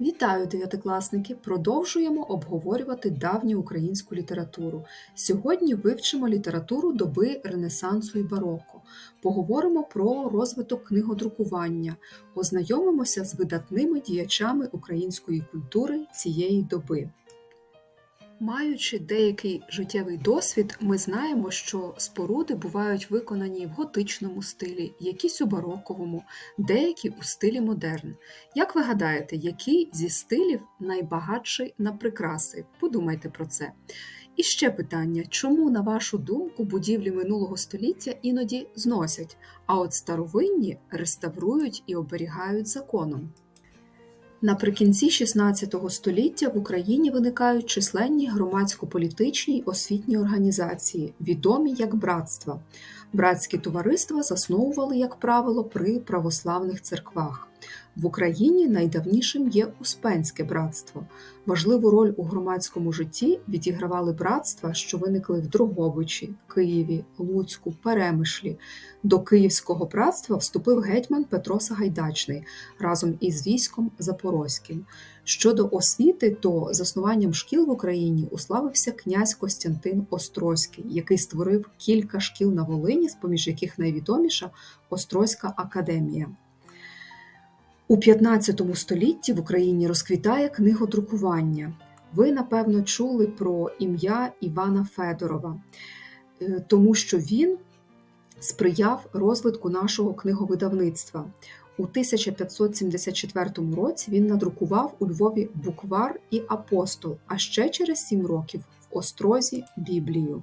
Вітаю, дев'ятикласники! Продовжуємо обговорювати давню українську літературу. Сьогодні вивчимо літературу доби Ренесансу і бароко. Поговоримо про розвиток книгодрукування, ознайомимося з видатними діячами української культури цієї доби. Маючи деякий життєвий досвід, ми знаємо, що споруди бувають виконані в готичному стилі, якісь у бароковому, деякі у стилі модерн. Як ви гадаєте, який зі стилів найбагатший на прикраси? Подумайте про це. І ще питання: чому, на вашу думку, будівлі минулого століття іноді зносять, а от старовинні реставрують і оберігають законом? Наприкінці XVI століття в Україні виникають численні громадсько-політичні й освітні організації, відомі як братства. Братські товариства засновували, як правило, при православних церквах. В Україні найдавнішим є Успенське братство. Важливу роль у громадському житті відігравали братства, що виникли в Дрогобичі, Києві, Луцьку, Перемишлі. До Київського братства вступив гетьман Петро Сагайдачний разом із військом Запорозьким. Щодо освіти, то заснуванням шкіл в Україні уславився князь Костянтин Острозький, який створив кілька шкіл на Волині, з поміж яких найвідоміша Острозька академія. У 15 столітті в Україні розквітає книгодрукування. Ви, напевно, чули про ім'я Івана Федорова, е, тому що він сприяв розвитку нашого книговидавництва. У 1574 році він надрукував у Львові буквар і апостол, а ще через сім років в Острозі Біблію.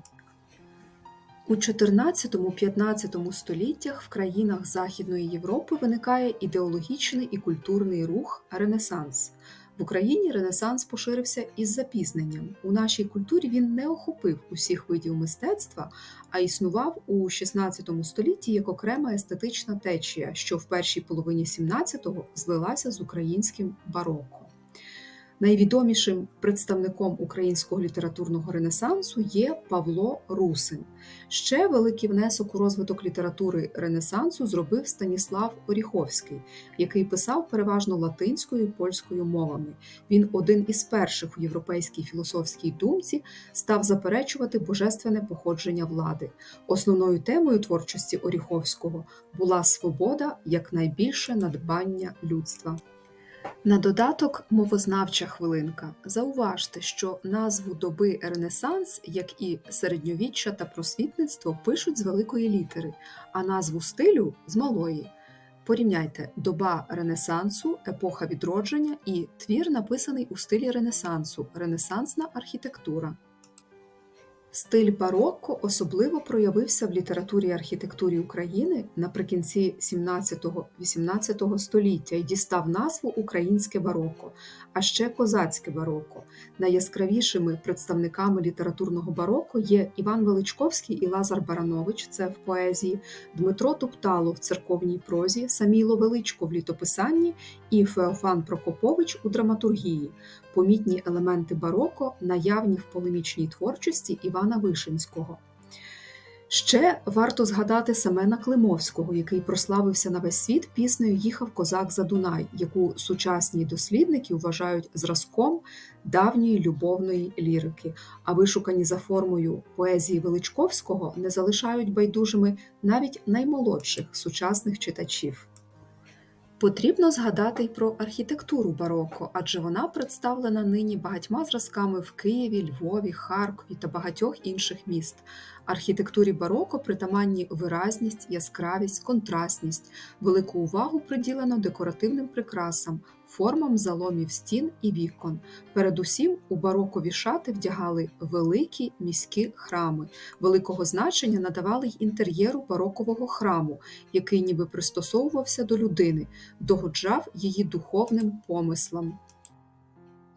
У 14-15 століттях в країнах Західної Європи виникає ідеологічний і культурний рух Ренесанс. В Україні Ренесанс поширився із запізненням. У нашій культурі він не охопив усіх видів мистецтва, а існував у 16 столітті як окрема естетична течія, що в першій половині 17-го злилася з українським барокко. Найвідомішим представником українського літературного ренесансу є Павло Русин. Ще великий внесок у розвиток літератури Ренесансу зробив Станіслав Оріховський, який писав переважно латинською і польською мовами. Він один із перших у європейській філософській думці став заперечувати божественне походження влади. Основною темою творчості Оріховського була свобода як найбільше надбання людства. На додаток мовознавча хвилинка. Зауважте, що назву доби Ренесанс, як і середньовіччя та просвітництво, пишуть з великої літери, а назву стилю з малої. Порівняйте доба Ренесансу, епоха відродження і твір, написаний у стилі Ренесансу, Ренесансна архітектура. Стиль барокко особливо проявився в літературі і архітектурі України наприкінці 17-18 століття і дістав назву Українське бароко, а ще козацьке бароко. Найяскравішими представниками літературного бароко є Іван Величковський і Лазар Баранович, це в поезії, Дмитро Туптало в церковній прозі, Саміло Величко в літописанні і Феофан Прокопович у драматургії. Помітні елементи бароко наявні в полемічній творчості Івана Вишинського. Ще варто згадати Семена Климовського, який прославився на весь світ піснею Їхав козак за Дунай, яку сучасні дослідники вважають зразком давньої любовної лірики, а вишукані за формою поезії Величковського не залишають байдужими навіть наймолодших сучасних читачів. Потрібно згадати й про архітектуру бароко, адже вона представлена нині багатьма зразками в Києві, Львові, Харкові та багатьох інших міст. Архітектурі бароко притаманні виразність, яскравість, контрастність, велику увагу приділено декоративним прикрасам, формам заломів стін і вікон. Передусім у барокові шати вдягали великі міські храми. Великого значення надавали й інтер'єру барокового храму, який ніби пристосовувався до людини, догоджав її духовним помислам.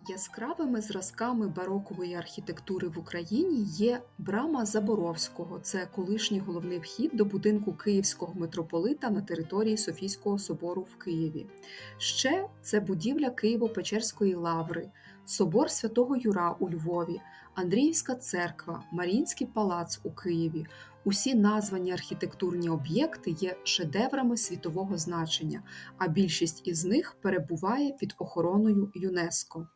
Яскравими зразками барокової архітектури в Україні є брама Заборовського, це колишній головний вхід до будинку Київського митрополита на території Софійського собору в Києві. Ще це будівля Києво-Печерської лаври, собор Святого Юра у Львові, Андріївська церква, Маріїнський палац у Києві. Усі названі архітектурні об'єкти є шедеврами світового значення, а більшість із них перебуває під охороною ЮНЕСКО.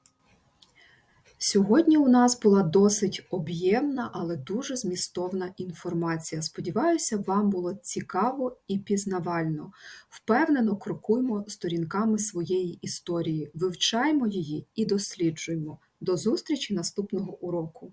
Сьогодні у нас була досить об'ємна, але дуже змістовна інформація. Сподіваюся, вам було цікаво і пізнавально. Впевнено крокуймо сторінками своєї історії, вивчаємо її і досліджуємо. До зустрічі наступного уроку!